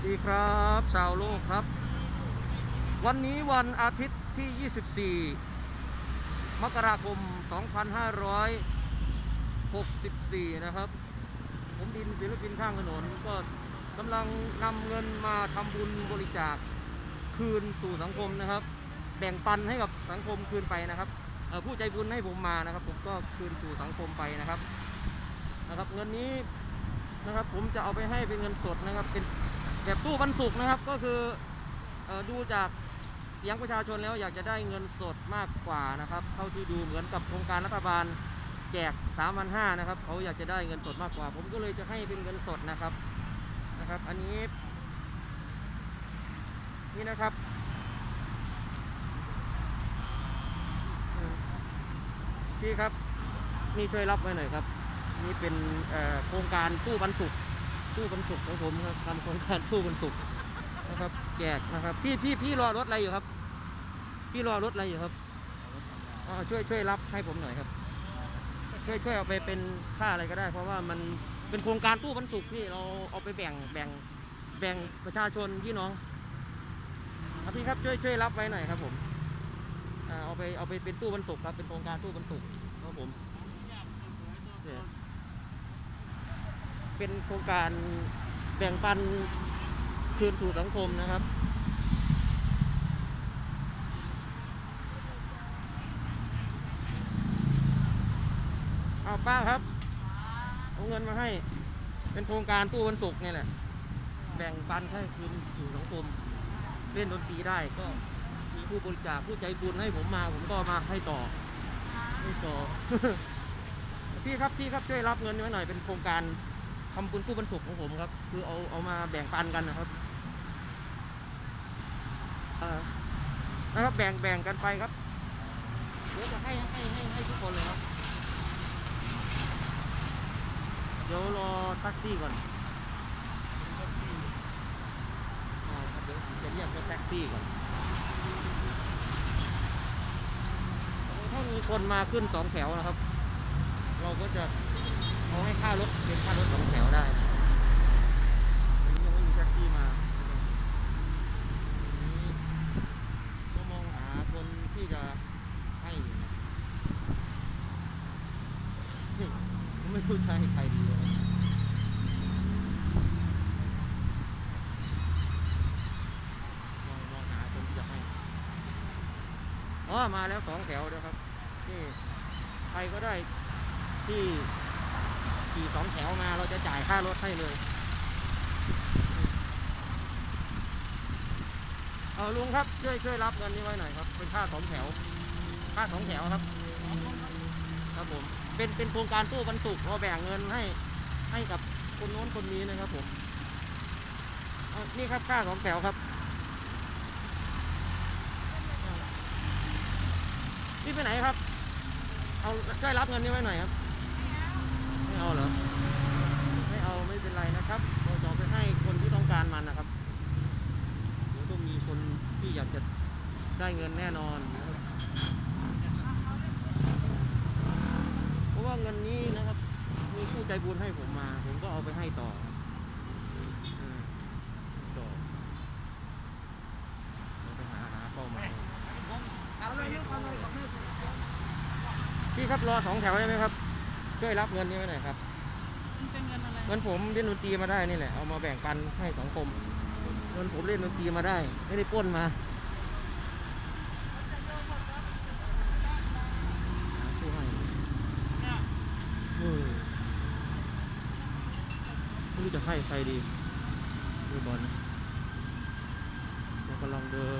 วัสดีครับชาวโลกครับ วันนี้วันอาทิตย์ที่ 24 มกราคม 2564 นะครับ ผมดินศิลปินข้างถนนก็กำลังนำเงินมาทำบุญบริจาคคืนสู่สังคมนะครับ แบ่งปันให้กับสังคมคืนไปนะครับผู้ใจบุญให้ผมมานะครับ ผมก็คืนสู่สังคมไปนะครับนะครับ เงินนี้นะครับผมจะเอาไปให้เป็นเงินสดนะครับเป็น แบบตู้บรรสุกนะครับ ก็คืออดูจากเสียงประชาชนแล้วอยากจะได้เงินสดมากกว่านะครับ เท่าที่ดูเหมือนกับโครงการรัฐบาลแจก3 5 0 0นะครับเขาอยากจะได้เงินสดมากกว่า ผมก็เลยจะให้เป็นเงินสดนะครับนะครับ อันนี้ นี่นะครับพี่ครับนี่ช่วยรับไว้หน่อยครับ นี่เป็นโครงการตู้บรรสุก ตู้บรรสุกของผมครับทำโครงการตู้บรรสุกนะครับแจกนะครับ พี่พี่พี่รอรถอะไรอยู่ครับ พี่รอรถอะไรอยู่ครับอ๋อช่วยช่วยรับให้ผมหน่อยครับ ช่วยช่วยเอาไปเป็นค่าอะไรก็ได้ เพราะว่ามันเป็นโครงการตู้บรรสุกพี่เราเอาไปแบ่งแบ่งแบ่งประชาชนพี่น้องครับพี่ครับช่วยช่วยรับไว้หน่อยครับ ผมเอาไปเอาไปเป็นตู้บรรสุกครับเป็นโครงการตู้บรรสุกครับผมเนี่ย เป็นโครงการแบ่งปันคืนสู่สังคมนะครับเอาป้าครับเอาเงินมาให้ เป็นโครงการตู้วันศุกร์นี่แหละ แบ่งปันให้คืนสู่สังคม เล่นดนตรีได้ก็มีผู้บริจาคผู้ใจบุญให้ผมมา ผมก็มาให้ต่อให้ต่อพี่ครับพี่ครับช่วยรับเงินไว้หน่อยเป็นโครงการ ทำบุญตู้บรรสุกของผมครับ คือเอาเอามาแบ่งปันกันนะครับนะครับแบ่งแบ่งกันไปครับเดี๋ยวจะให้ให้ให้ให้ทุกคนเลยครับ เดี๋ยวรอแท็กซี่ก่อนเดี๋ยวจะเรียกรถแท็กซี่ก่อนถ้ามีคนมาขึ้นสองแถวนะครับ เราก็จะ เอาให้ค่ารถเป็นค่ารถสองแถวได้วันนี้ยังไม่มีแท็กซี่มาวันนี้ก็มองหาคนที่จะให้อยู่นะไม่รู้จะให้ใครดีเลยมองหาคนที่จะให้อ๋อ มาแล้วสองแถวเดียวครับ นี่ ใครก็ได้ที่ ขี่สองแถวมาเราจะจ่ายค่ารถให้เลยเอาลุงครับช่วยช่วยรับเงินนี้ไว้หน่อยครับเป็นค่าสองแถว ค่าสองแถวครับ ครับผม เป็นเป็นโครงการตู้บรรจุเราแบ่งเงินให้ให้กับคนโน้นคนนี้นะครับผมนี่ครับค่าสองแถวครับ นี่ไปไหนครับ เอาช่วยรับเงินนี้ไว้หน่อยครับ เอาเหรอ ไม่เอาไม่เป็นไรนะครับเราจะไปให้คนที่ต้องการมันนะครับ เดี๋ยวต้องมีคนที่อยากจะได้เงินแน่นอนนะครับ เพราะว่าเงินนี้นะครับ มีผู้ใจบุญให้ผมมา ผมก็เอาไปให้ต่อต่อเราไปหาหาเป้าหมายพี่ครับรอสองแถวได้ไหมครับ ช่วยรับเงินนี้ไว้หน่อยครับเป็นเงินอะไร เงินผมเล่นดนตรีมาได้นี่แหละ เอามาแบ่งปันให้สังคม เงินผมเล่นดนตรีมาได้ ไม่ได้ปล้นมาหาผู้ให้เออไม่รู้จะให้ใครดีดูบอลเรากำลังเดิน